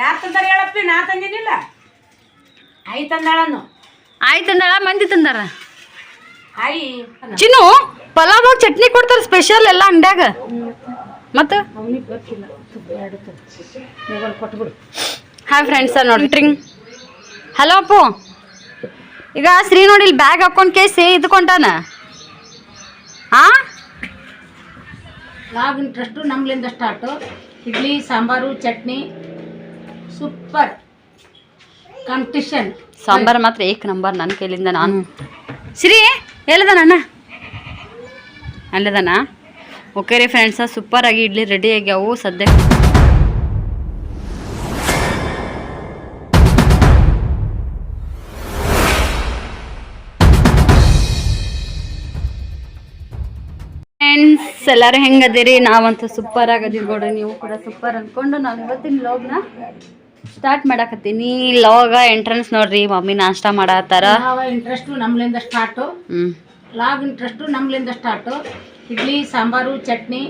ಯಾರು ತಂದಾರ ಹೇಳಪ್ಪಿ? ನಾ ತಂದಿನಿಲ್ಲ. ಆಯಿ ತಂದಾಳನು ಆಯ್ತು ತಂದಾಳ ಮಂದಿ ತಂದಾರ? ಆಯಿ ಚಿನ್ನು ಪಲಾವ್ ಚಟ್ನಿ ಕೊಡ್ತಾರ ಸ್ಪೆಷಲ್ ಎಲ್ಲ ಅಂಡ್ಯಾಗ ಮತ್ತೆ? ಅವನಿಗೆ ಗೊತ್ತಿಲ್ಲ. ಎರಡು ಮೊಬೈಲ್ ಕೊಟ್ಬಿಡು. ಹಾಯ್ ಫ್ರೆಂಡ್ಸ ನೋಡ್ರಿ. ಟ್ರಿಂಗ್ ಹಲೋ ಅಪ್ಪು. ಈಗ ಶ್ರೀ ನೋಡಿ ಇಲ್ಲಿ ಬ್ಯಾಗ್ ಹಾಕೊಂಡು ಕೇಸಿ ಇದ್ಕೊಂಟಾನ ಹಾ ಲಾಗ್ interest ನಮ್ಲಿಂದ start idli sambar chutney. Super competition sambar ಮಾತ್ರ ಏಕ್ ನಂಬರ್ ನನ್ನ ಕೈಲಿಂದ ನಾನು. ಸಿರಿ ಎಲ್ಲದಾನ ಅಣ್ಣ? ಅಲ್ಲದಾನ? ಓಕೆ ರೀ ಫ್ರೆಂಡ್ಸ ಸೂಪರ್ ಆಗಿ ಇಡ್ಲಿ ರೆಡಿ ಆಗ್ಯಾವು. ಸದ್ಯ ಫ್ರೆಂಡ್ಸ್ ಎಲ್ಲರೂ ಹೆಂಗದಿರಿ ನಾವಂತೂ ಸೂಪರ್ ಆಗದೀವಿ ನೋಡ್ರಿ ನೀವು ಕೂಡ ಸೂಪರ್ ಅಂದ್ಕೊಂಡು ನಾನು ಇವತ್ತಿನ ಲಾಗ್ನ ಸ್ಟಾರ್ಟ್ ಮಾಡಾಕತ್ತೀನಿ. ಲಾಗ ಎಂಟ್ರೆನ್ಸ್ ನೋಡ್ರಿ ಮಮ್ಮಿ ನಾಷ್ಟ ಮಾಡತ್ತಾರ ಇಂಟ್ರೆಸ್ಟ್ ನಮ್ಲಿಂದ start log interest ನಮ್ಲಿಂದ start idli sambar chutney.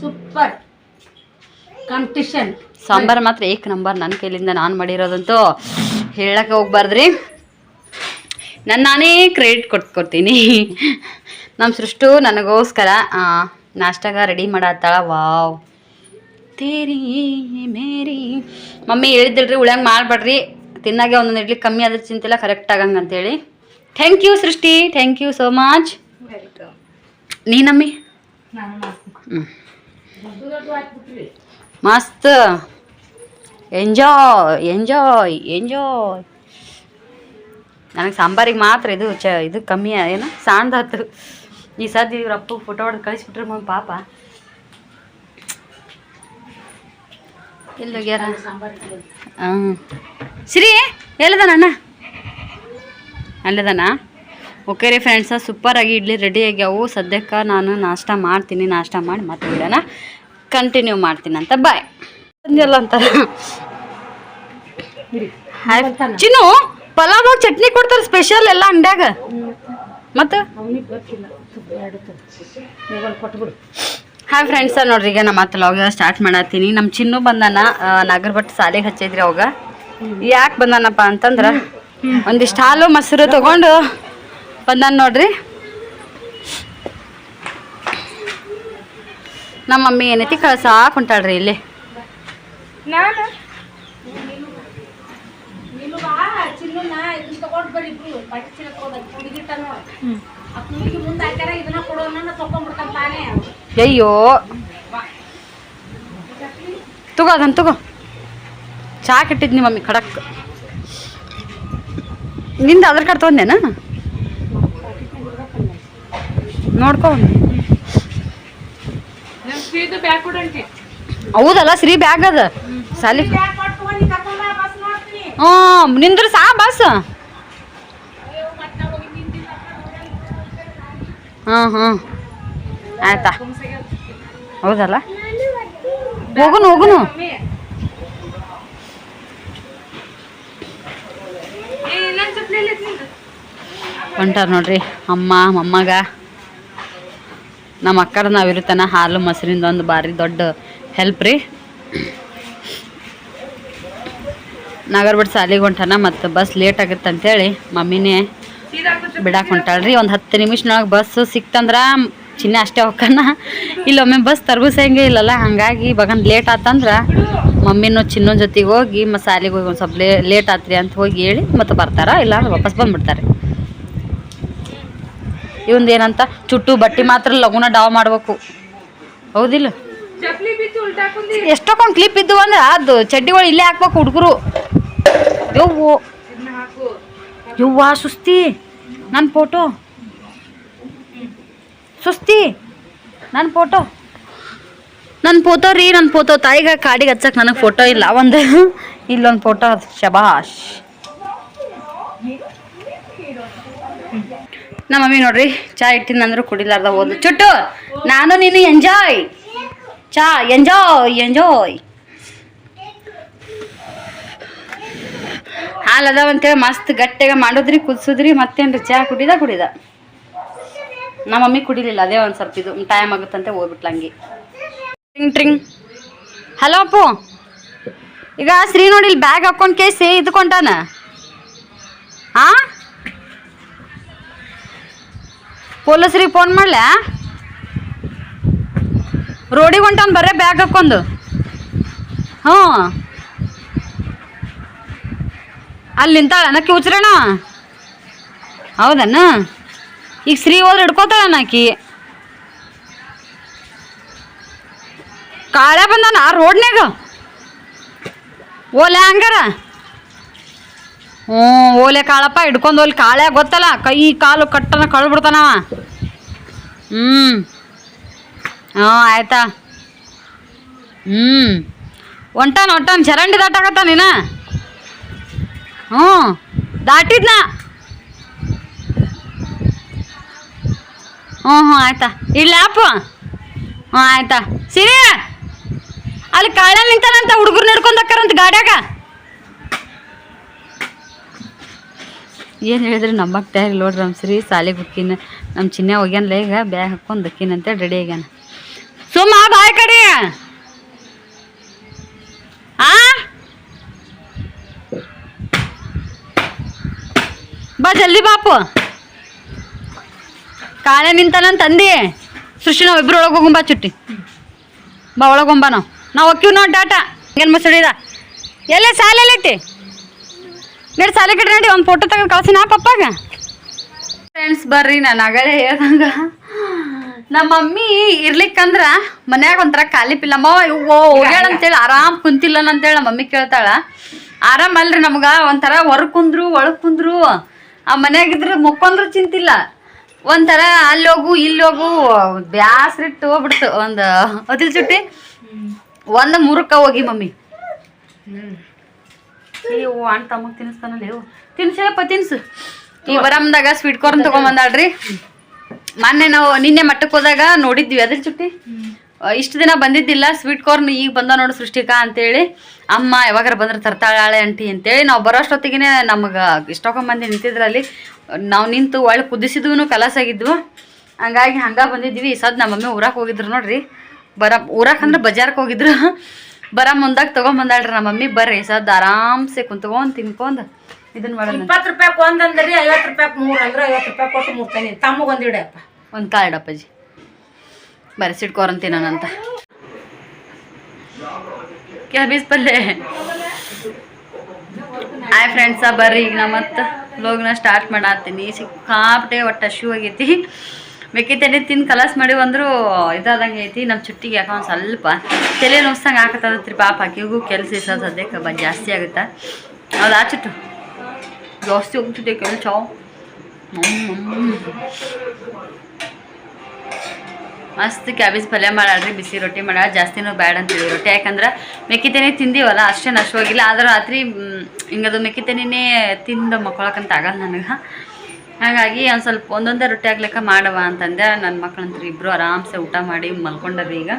Super competition sambar ಮಾತ್ರ ಏಕ್ ನಂಬರ್ ನನ್ನ ಕೈಲಿಂದ ನಾನು ಮಾಡಿರೋದಂತೂ ಹೇಳಕ್ಕೆ ಹೋಗ್ಬಾರ್ದ್ರಿ. ನಾನು ನಾನೇ ಕ್ರೆಡಿಟ್ ಕೊಟ್ಕೊಡ್ತೀನಿ ನಮ್ಮ ಸೃಷ್ಟು ನನಗೋಸ್ಕರ ನಾಷ್ಟಾಗ ರೆಡಿ ಮಾಡತ್ತಾಳ ವಾವ್ ತೇರಿ ಮೇರಿ. ಮಮ್ಮಿ ಹೇಳಿದ್ರಿ ಉಳ್ಯಂಗೆ ಮಾಡಬೇಡ್ರಿ. ತಿನ್ನಾಗೆ ಒಂದೊಂದು ಇಡ್ಲಿ ಕಮ್ಮಿ ಆದ್ರೆ ಚಿಂತಿಲ್ಲ ಕರೆಕ್ಟ್ ಆಗಂಗೆ ಅಂತೇಳಿ. Thank you Srishti thank you so much ನೀನಮ್ಮಿ ಮಸ್ತ್. ಎಂಜಾಯ್ ಎಂಜಾಯ್ ಎಂಜಾಯ್ ನನಗೆ ಸಾಂಬಾರಿಗೆ ಮಾತ್ರ ಇದು ಚ ಇದು ಕಮ್ಮಿ ಏನು ಸಾಣ್ದಾತು ಈ ಸದ್ಯ ಇವ್ರ ಅಪ್ಪ ಫೋಟೋ ಹೊಡೆದು ಕಳಿಸ್ಬಿಟ್ರೆ ಮಮ್ಮ ಪಾಪ. ಹಾಂ ಶ್ರೀ ಎಲ್ಲದಾನ ಅಲ್ಲದಾನ? ಓಕೆ ರೀ ಫ್ರೆಂಡ್ಸ ಸೂಪರಾಗಿ ಇಡ್ಲಿ ರೆಡಿ ಆಗ್ಯಾವು. ಸದ್ಯಕ್ಕೆ ನಾನು ನಾಷ್ಟ ಮಾಡ್ತೀನಿ. ನಾಷ್ಟ ಮಾಡಿ ಮತ್ತೆ ಇಡೋಣ. ಕಂಟಿನ್ಯೂ ಮಾಡ್ತೀನಿ ಅಂತ. ಬಾಯ್ ಅಂಜಲ್ಲ ಅಂತಾರ ಚಿನ್ನು ಪಲಾವ್ ಚಟ್ನಿ ಕೊಡ್ತಾರೆ ಸ್ಪೆಷಲ್ ಎಲ್ಲ ಅಂಡ್ಯಾಗ ಮತ್ತು? ಹಾಯ್ ಫ್ರೆಂಡ್ಸ ನೋಡ್ರಿ ಈಗ ನಮ್ಮ ಮತ್ತೆ ಲಾಗ ಸ್ಟಾರ್ಟ್ ಮಾಡತ್ತೀನಿ. ನಮ್ಮ ಚಿನ್ನು ಬಂದಾನ ನಾಗರ ಭಟ್ ಸಾಲಿಗೆ ಹಚ್ಚಿದ್ರಿ ಅವಾಗ. ಯಾಕೆ ಬಂದಾನಪ್ಪ ಅಂತಂದ್ರೆ ಒಂದಿಷ್ಟು ಹಾಲು ಮೊಸರು ತಗೊಂಡು ಬಂದಾನ ನೋಡ್ರಿ. ನಮ್ಮ ಮಮ್ಮಿ ಏನೈತಿ ಕಳ್ಸಾಕ್ ಹೊಂಟಾಳ್ರಿ ಇಲ್ಲಿ. ನಾನು? ಅಯ್ಯೋ. ತಗೋ ಅದನ್ನು ತಗೋ. ಚಾ ಕೆಟ್ಟಿದ್ನಿ ಮಮ್ಮಿ ಖಡಕ್. ನಿಂದ ಆಧಾರ್ ಕಾರ್ಡ್ ತೊಗೊಂಡೇನ? ನೋಡ್ಕೊಂಡು ಹೌದಲ್ಲ ಶ್ರೀ ಬ್ಯಾಗ್ ಅದ. ಸಾಲಿ. ಹ್ಞೂ ನಿಂದ್ರ ಸಾ ಬಸ್. ಹಾಂ ಹಾಂ ಆಯ್ತಾ? ಹೌದಲ್ಲ? ಹೋಗುನು ಹೋಗುನು. ಹೊಂಟಾರ ನೋಡ್ರಿ ಅಮ್ಮ ಮೊಮ್ಮಗ. ನಮ್ಮ ಅಕ್ಕರ ನಾವಿರುತ್ತಾನ ಹಾಲು ಮೊಸರಿಂದ ಒಂದು ಭಾರಿ ದೊಡ್ಡ ಹೆಲ್ಪ್ ರೀ. ನಾಗರ್ಬಟ್ ಸಾಲಿಗೆ ಹೊಂಟಾನ ಮತ್ತು ಬಸ್ ಲೇಟ್ ಆಗುತ್ತೆ ಅಂತೇಳಿ ಮಮ್ಮಿನೇ ಬಿಡಾಕೊಂಟಾಳ್ರಿ ಒಂದು ಹತ್ತು ನಿಮಿಷನೊಳಗೆ ಬಸ್ ಸಿಕ್ತಂದ್ರ ಚಿನ್ನ ಅಷ್ಟೇ ಹೋಗೋಣ ಇಲ್ಲೊಮ್ಮೆ ಬಸ್ ತರ್ಬಸಂಗೆ ಇಲ್ಲಲ್ಲ, ಹಂಗಾಗಿ ಬಗನ್ ಲೇಟ್ ಆತಂದ್ರ ಮಮ್ಮಿನೂ ಚಿನ್ನೋ ಜೊತೆಗೆ ಹೋಗಿ ಮತ್ತು ಸಾಲಿಗೆ ಹೋಗಿ ಒಂದು ಸ್ವಲ್ಪ ಲೇ ಲೇಟ್ ಆತ್ರಿ ಅಂತ ಹೋಗಿ ಹೇಳಿ ಮತ್ತೆ ಬರ್ತಾರ, ಇಲ್ಲ ವಾಪಸ್ ಬಂದ್ಬಿಡ್ತಾರೆ. ಇವಂದು ಏನಂತ, ಚುಟ್ಟು ಬಟ್ಟೆ ಮಾತ್ರ ಲಗುನ ಡಾವ್ ಮಾಡ್ಬೇಕು. ಹೌದಿಲ್ಲ? ಎಷ್ಟೊಂದು ಕ್ಲಿಪ್ ಇದ್ದು ಅಂದ್ರೆ ಅದು ಚಡ್ಡಿಗಳು ಇಲ್ಲೇ ಹಾಕ್ಬೇಕು ಹುಡುಗರು. ಯವ್ವು. ಯವ್ವ ಸುಸ್ತಿ. ನನ್ನ ಫೋಟೋ ಸುಸ್ತಿ ನನ್ನ ಫೋಟೋ ನನ್ನ ಫೋಟೋ ರೀ ನನ್ನ ಫೋಟೋ ತಾಯಿಗೆ ಕಾಡಿಗೆ ಹಚ್ಚಕ್ಕೆ ನನಗೆ ಫೋಟೋ ಇಲ್ಲ, ಒಂದು ಇಲ್ಲೊಂದು ಫೋಟೋ ಅದು, ಶಬಾಷ್. ನಮ್ಮ ಮಮ್ಮಿ ನೋಡ್ರಿ, ಚಾ ಇಟ್ಟಿನ ಅಂದ್ರೂ ಕುಡಿಲಾರ್ದ ಹೋದ್ ಚುಟ್ಟು, ನಾನು ನೀನು ಎಂಜಾಯ್ ಚಾ ಎಂಜಾಯ್ ಎಂಜಾಯ್ ಹಾಲು ಅಂತೇಳಿ ಮಸ್ತ್ ಗಟ್ಟಿಗೆ ಮಾಡೋದ್ರಿ, ಕುದಿಸಿದ್ರಿ, ಮತ್ತೇನ್ರಿ? ಚಾ ಕುಡಿದ ಕುಡಿದ. ನಮ್ಮ ಮಮ್ಮಿ ಕುಡಿಲಿಲ್ಲ, ಅದೇ ಒಂದು ಸ್ವಲ್ಪ ಇದು ಟೈಮ್ ಆಗುತ್ತಂತೆ ಹೋಗ್ಬಿಟ್ಲ ಹಂಗೆ. ಟ್ರಿಂಗ್ ಟ್ರಿಂಗ್. ಹಲೋ ಅಪ್ಪು. ಈಗ ಶ್ರೀ ನೋಡಿ ಬ್ಯಾಗ್ ಹಾಕೊಂಡ್ ಕೇಸಿ ಇದ್ಕೊಂಟಾನ ಆ? ಪೊಲೀಸ್ರಿಗೆ ಫೋನ್ ಮಾಡ್ಲಾ? ರೋಡಿಗೆ ಹೊಂಟಾನ ಬರೇ ಬ್ಯಾಗ್ ಹಾಕೊಂಡು. ಹ್ಞೂ. ಅಲ್ಲಿ ನಿಂತಾಳ ನಕ್ಕಿ ಉಚ್ರಣ? ಈಗ ಶ್ರೀ ಹೋದ್ರೆ ಹಿಡ್ಕೋತಾಳ ನಾಕಿ ಕಾಳೆ ಬಂದಾನ ಆ ರೋಡ್ನ್ಯಾಗ? ಓಲೆ ಹಂಗಾರ? ಹ್ಞೂ, ಓಲೆ ಕಾಳಪ್ಪ ಹಿಡ್ಕೊಂಡು ಓಲಿ ಕಾಳೆ ಗೊತ್ತಲ್ಲ, ಕೈ ಕಾಲು ಕಟ್ಟನ ಕಳ್ಬಿಡ್ತಾನವ ಹ್ಞೂ ಹಾಂ ಆಯ್ತಾ? ಹ್ಞೂ ಒಂಟಾನ ಒಂಟಾನ, ಚರಂಡಿ ದಾಟಾಕತ್ತ ನೀನ ಹ್ಞೂ. ದಾಟಿದ್ನ? ಹ್ಞೂ ಹ್ಞೂ, ಆಯ್ತಾ. ಇಲ್ಲ ಅಪ್ಪ ಹ್ಞೂ, ಆಯ್ತಾ. ಸಿರಿ. ಅಲ್ಲಿ ಕಾಳೆ ನಿಂತಾನಂತ ಹುಡುಗರು ನಡ್ಕೊಂಡಕ್ಕಾರಂತ ಗಾಡ್ಯಾಗ? ಏನು ಹೇಳಿದ್ರೆ? ನಂಬಕ್ಕೆ ತಯಾರಿ ನೋಡ್ರಿ ನಮ್ಮ ಸಿರಿ, ಸಾಲಿಗೆ ಹುಕ್ಕಿನ, ನಮ್ಮ ಚಿನ್ನ ಹೋಗ್ಯಾನಲ್ಲ ಈಗ, ಬ್ಯಾಗ್ ಹಾಕ್ಕೊಂಡು ದಕ್ಕಿನ ಅಂತೇಳಿ ರೆಡಿ ಆಗ್ಯಾನ. ಸುಮ್ಮ ಬಾಯ್ ಕಡಿ. ಬಾ ಜಲ್ದಿ ಬಾಪು. ಕಾಳೆ ನನ್ನ ತಂದಿ. ಸೃಷ್ಟಿ, ನಾವು ಇಬ್ರು ಒಳಗೆ ಹೋಗುಂಬಾ ಚುಟ್ಟಿ. ಬಾ ಒಳಗೊಂಬ ನಾವು. ನಾವು ಹೋಗ್ತೀವಿ ನೋಡಿ ಡಾಟಾ. ಏನು ಮಸಡಿದ ಎಲ್ಲ ಸಾಲೆಲ್ಲ ಇಟ್ಟಿ. ಸಾಲೆ ಕಡೆ ನಡಿ, ಒಂದು ಫೋಟೋ ತೆಗೆದು ಕಳ್ಸಿ ನಾ ಪಪ್ಪಾಗ. ಫ್ರೆಂಡ್ಸ್ ಬರ್ರಿ, ನಾನು ಆಗಲೇ ಹೇಳ್ದಂಗ. ನಮ್ಮ ಮಮ್ಮಿ ಇರ್ಲಿಕ್ಕಂದ್ರ ಮನ್ಯಾಗ ಒಂಥರ ಖಾಲಿ ಪಿಲ್ಲ. ಓ ಹೋಗ್ಯಾಳ ಅಂತೇಳಿ, ಆರಾಮ್ ಕುಂತಿಲ್ಲ ಅಂತೇಳಿ ನಮ್ಮ ಮಮ್ಮಿ ಕೇಳ್ತಾಳ. ಆರಾಮ್ ಅಲ್ರಿ ನಮ್ಗ, ಒಂಥರ ಹೊರ ಕುಂದ್ರು, ಒಳಗ್ ಕುಂದ್ರು. ಆ ಮನ್ಯಾಗಿದ್ರೆ ಮುಕ್ಕೊಂದ್ರು ಚಿಂತಿಲ್ಲ. ಒಂಥರ ಅಲ್ಲೋಗು ಹೋಗು ಇಲ್ಲಿ ಹೋಗು ಬ್ಯಾಸ್ರಿಟ್ಟು ಹೋಗ್ಬಿಡ್ತು ಒಂದು ಅದಿಲ್ ಚುಟ್ಟಿ. ಒಂದು ಮುರುಕ ಹೋಗಿ ಮಮ್ಮಿ. ಇವು ಅಣ್ಣ ತಮಗೆ ತಿನ್ನಿಸ್ತಾನಲ್ಲ ಇವು ತಿನ್ಸಪ್ಪ ತಿನ್ಸು. ಈ ಬರಮ್ದಾಗ ಸ್ವೀಟ್ ಕಾರ್ನ್ ತಗೊಂಬಂದಾಳ್ರಿ. ಮೊನ್ನೆ ನಾವು ನಿನ್ನೆ ಮಟ್ಟಕ್ಕೆ ಹೋದಾಗ ನೋಡಿದ್ವಿ ಅದ್ರ ಚುಟ್ಟಿ. ಇಷ್ಟು ದಿನ ಬಂದಿದ್ದಿಲ್ಲ. ಸ್ವೀಟ್ ಕಾರ್ನ್ ಈಗ ಬಂದ ನೋಡು ಸೃಷ್ಟಿಕಾ ಅಂತೇಳಿ. ಅಮ್ಮ ಯಾವಾಗಾರ ಬಂದ್ರೆ ತರ್ತಾಳೆ ಅಂಟಿ ಅಂತೇಳಿ. ನಾವು ಬರೋಷ್ಟೊತ್ತಿಗೆ ನಮಗೆ ಇಷ್ಟೊಕೊಂಬಂದು ನಿಂತಿದ್ರಲ್ಲಿ. ನಾವು ನಿಂತು ಒಳ್ಳೆ ಕುದಿಸಿದ್ವು ಕಲಸಾಗಿದ್ವು ಹಂಗಾಗಿ ಹಂಗೆ ಬಂದಿದ್ವಿ. ಸದ್ ನಮ್ಮ ಮಮ್ಮಿ ಊರಾಕ್ ಹೋಗಿದ್ರು ನೋಡ್ರಿ. ಬರ ಊರಾಕ್ ಅಂದ್ರೆ ಬಜಾರ್ಗೆ ಹೋಗಿದ್ರು. ಬರ ಮುಂದಾಗ ತೊಗೊಂಬಂದಾಳ್ರಿ ನಮ್ಮ ಮಮ್ಮಿ ಬರ್ರಿ ಸದ್ ಆರಾಮ್ಸೆ ಕುಂತ್ಕೊಂಡು ತಿನ್ಕೊಂಡು ಇದನ್ನ ಮಾಡೋಣ ಇಪ್ಪತ್ತು ರೂಪಾಯಿ ಒಂದಂದ್ರಿ ಐವತ್ತು ರೂಪಾಯಿ ಮೂರು ಅಂದ್ರೆ ಐವತ್ತು ರೂಪಾಯಿ ಕೊಟ್ಟು ಮುಟ್ತಾನೆ ತಮ್ಮಗೊಂದು ಇಡಪ್ಪ ಒಂದು ಅಪ್ಪಾಜಿ. ಬರ್ರಿ ನಾನಂತ ಕ್ಯಾಬೇಜ್ ಪಲ್ಯ ಆಯ್ ಫ್ರೆಂಡ್ಸ ಬರ್ರಿ, ಈಗ ನಾ ಮತ್ತೆ ಲೋಗ್ನ ಸ್ಟಾರ್ಟ್ ಮಾಡತ್ತೀನಿ. ಸಿಕ್ಕಾಪಟ್ಟೆ ಒಟ್ಟು ಶೂ ಆಗೈತಿ. ಮೆಕ್ಕಿತೆನೆ ತಿಂದು ಕಲಸ್ ಮಾಡಿ ಅಂದ್ರು ಇದಾದಂಗೆ ಐತಿ. ನಮ್ಮ ಚುಟ್ಟಿಗೆ ಯಾಕೆ ಒಂದು ಸ್ವಲ್ಪ ತಲೆ ನೋಸ್ದಂಗೆ ಹಾಕತ್ತದ್ರಿ ಪಾಪ. ಆಕಿಗೂ ಕೆಲಸ ಇಸ ಸದ್ಯಕ್ಕೆ ಬ ಜಾಸ್ತಿ ಆಗುತ್ತೆ. ಅದು ಆ ಚುಟ್ಟು? ಜಾಸ್ತಿ ಹೋಗ್ತಿದ್ದೆ ಕೆಲಸ. ಮಸ್ತ್ ಕ್ಯಾಬೇಜ್ ಪಲ್ಯ ಮಾಡಾಳ್ರಿ ಬಿಸಿ ರೊಟ್ಟಿ ಮಾಡಾಳ ಜಾಸ್ತಿನೂ ಬ್ಯಾಡ ಅಂತೇಳಿ ರೊಟ್ಟಿ. ಯಾಕಂದ್ರೆ ಮೆಕ್ಕಿತೆನೆ ತಿಂದೀವಲ್ಲ ನಷ್ಟ ಹೋಗಿಲ್ಲ. ಆದ್ರೆ ರಾತ್ರಿ ಹಿಂಗದು ಮೆಕ್ಕಿತೆನೇ ತಿಂದು ಮಕ್ಕೊಳಕಂತ ಆಗಲ್ಲ ನನಗೆ. ಹಾಗಾಗಿ ಒಂದು ಸ್ವಲ್ಪ ಒಂದೊಂದೇ ರೊಟ್ಟಿ ಆಗ್ಲಿಕ್ಕ ಮಾಡವ ಅಂತಂದೆ. ನನ್ನ ಮಕ್ಕಳಂತೂ ಇಬ್ಬರು ಆರಾಮ್ಸೆ ಊಟ ಮಾಡಿ ಮಲ್ಕೊಂಡರಿ ಈಗ.